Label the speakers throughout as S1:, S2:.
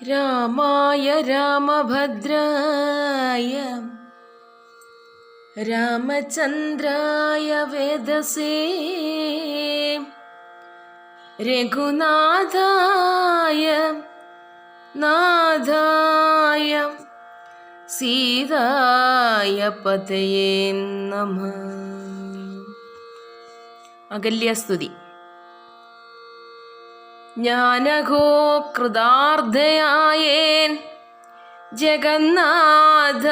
S1: രാമായ രാമഭദ്രായ രാമചന്ദ്രായ വേദസേ രഘുനാഥായ നാഥായ സീതായ പതയേ നമ. അകല്യസ്തുതി ജ്ഞാനഘോ കൃതാർത്ഥയായേൻ. ജഗന്നാഥ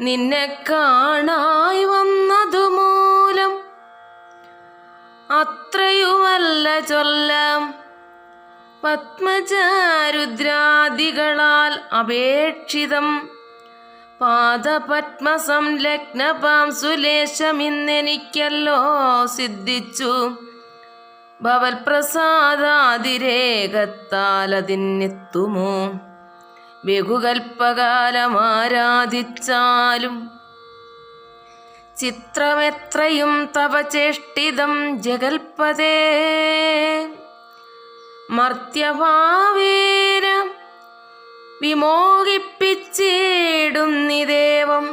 S1: നിന്നെ കാണായി വന്നതുമൂലം അത്രയുമല്ല ചൊല്ലാം. പത്മചാരുദ്രാദികളാൽ അപേക്ഷിതം. പാദപത്മസംലഗ്നപാംസുലേശം ഇന്നെനിക്കല്ലോ സിദ്ധിച്ചു. ഭവൽപ്രസാദാതിരേകത്താൽ അതിനെത്തുമോ ബഹുകൽപ്പകാലമാരാധിച്ചാലും ചിത്രമെത്രയും തപചേഷ്ടിതം ജഗൽപദേ മർത്യഭാവേന വിമോഹിപ്പിച്ചിടുന്നിദേവം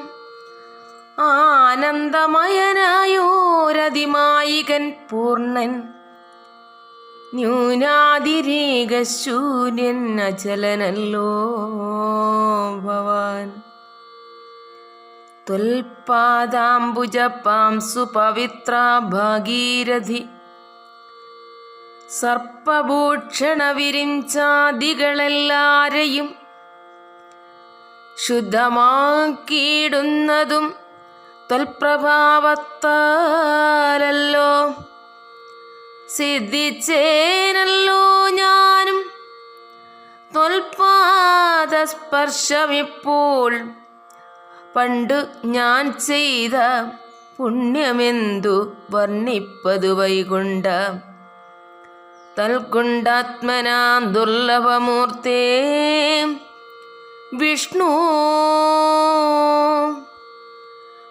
S1: ആനന്ദമയനായോരതിമായികൻ പൂർണൻ ന്യൂനാതിരേകശൂന്യൻ അചലനല്ലോ ഭവാൻ. ത്വൽപാദാംബുജപാം പവിത്ര ഭാഗീരഥി. സർപ്പഭൂക്ഷണ വിരിഞ്ചാദികളെല്ലാരെയും ശുദ്ധമാക്കിയിടുന്നതും ത്വൽപ്രഭാവത്താലല്ലോ സിദ്ധിച്ചേനല്ലോ ഞാനും. ത്വൽപാദസ്പർശമിപ്പോൾ പണ്ടു ഞാൻ ചെയ്ത പുണ്യമെന്തു വർണിപ്പതു വൈകുണ്ട. തൽക്കുണ്ടാത്മനാ ദുർലഭമൂർത്തേ വിഷ്ണു.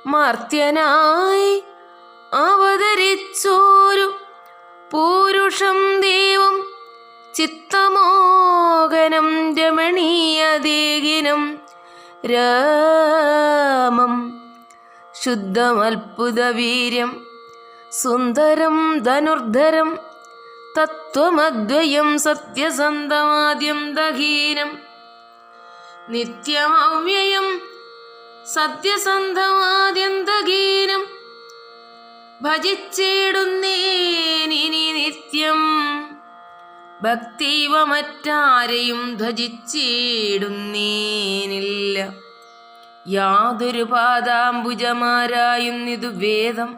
S1: മർത്യനായി അവതരിച്ചോരു പൂരുഷം ദേവം ചിത്തമോഹനം രമണീയദേഹിനം രാമം ശുദ്ധമത്ഭുതവീര്യം സുന്ദരം ധനുർധരം തത്വമദ്വയം സത്യസന്ധമാദ്യം ദഹീനം നിത്യമവ്യയം സത്യസന്ധമാദ്യം ദഹീനം നിത്യം ഭക്തിവ മറ്റാരെയും ധജിച്ചിടുന്നേനില്ല യാതൊരു പാദാംബുജമാരായുന്നിതു വേദം.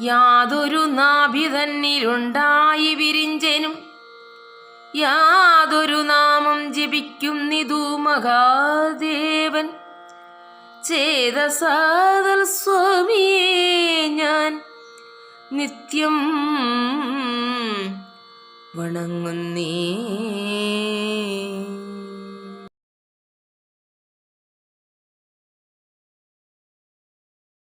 S1: യാതൊരു നാഭി തന്നിലുണ്ടായി വിരിഞ്ചനും. യാതൊരു നാമം ജപിക്കുന്നിതു മഹാദേവൻ. ചേതസാദൽ സ്വാമിയെ ഞാൻ നിത്യം വണങ്ങുന്നേ.